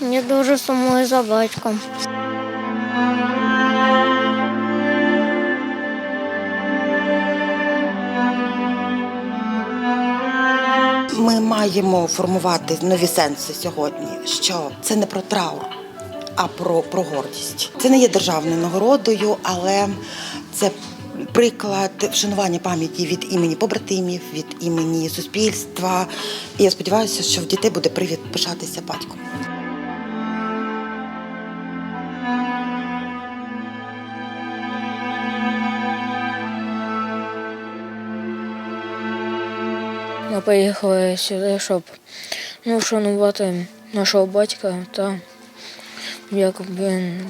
дуже сумую за батьком. Ми маємо формувати нові сенси сьогодні, що це не про траур, а про, про гордість. Це не є державною нагородою, але це приклад вшанування пам'яті від імені побратимів, від імені суспільства. І я сподіваюся, що в дітей буде привід пишатися батьком. Ми поїхали сюди, щоб ну, вшанувати нашого батька та як він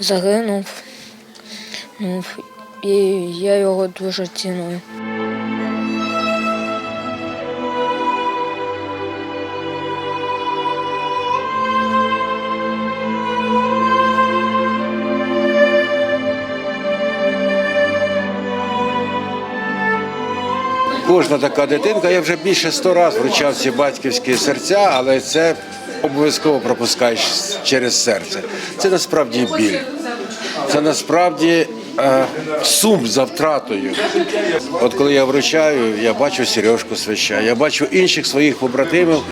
загинув. Ну, і я його дуже ціную. Кожна така дитинка, я вже більше сто разів вручав ці батьківські серця, але це обов'язково пропускаєш через серце. Це насправді біль. Це насправді е, сум за втратою. От коли я вручаю, я бачу Сережку Свища, я бачу інших своїх побратимів.